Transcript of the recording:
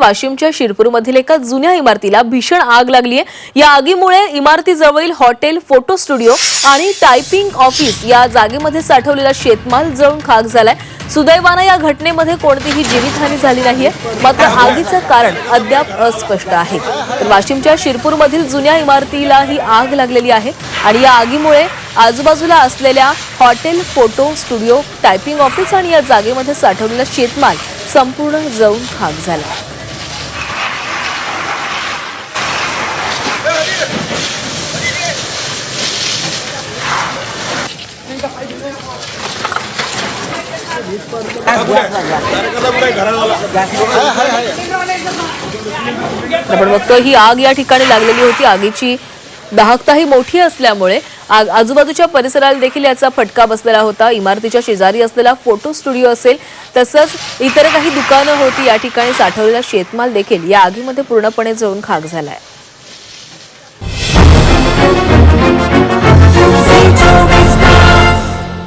वाशिमच्या शिरपूरमधील एका जुन्या इमारतीला भीषण आग लागली आहे. या आगीमुळे इमारतीजवळील हॉटेल फोटो स्टुडिओ आणि टायपिंग ऑफिस या जागेमध्ये साठवलेला शेतमाल जळून खाक झालाय. सुदैवानं या घटनेमध्ये कोणतीही जीवितहानी झाली नाहीये. मात्र आगीचं कारण अद्याप अस्पष्ट आहे. तर वाशिमच्या शिरपूरमधील जुन्या इमारतीला ही आग लागलेली आहे आणि या आगीमुळे आजूबाजूला असलेल्या hotel photo studio typing office आणि या जागेमध्ये साठवलेला शेतमाल संपूर्ण जळून खाक झाला. आपण बघतो ही आग या ठिकाणी लागलेली होती. आगीची दाहकताही मोठी असल्यामुळे आग आजूबाजूच्या परिसराला देखील याचा फटका बसलेला होता. इमारतीच्या शेजारी असलेला फोटो स्टुडिओ असेल तसंच इतर काही दुकानं होती या ठिकाणी साठवलेला शेतमाल देखील या आगीमध्ये पूर्णपणे जळून खाक झालाय.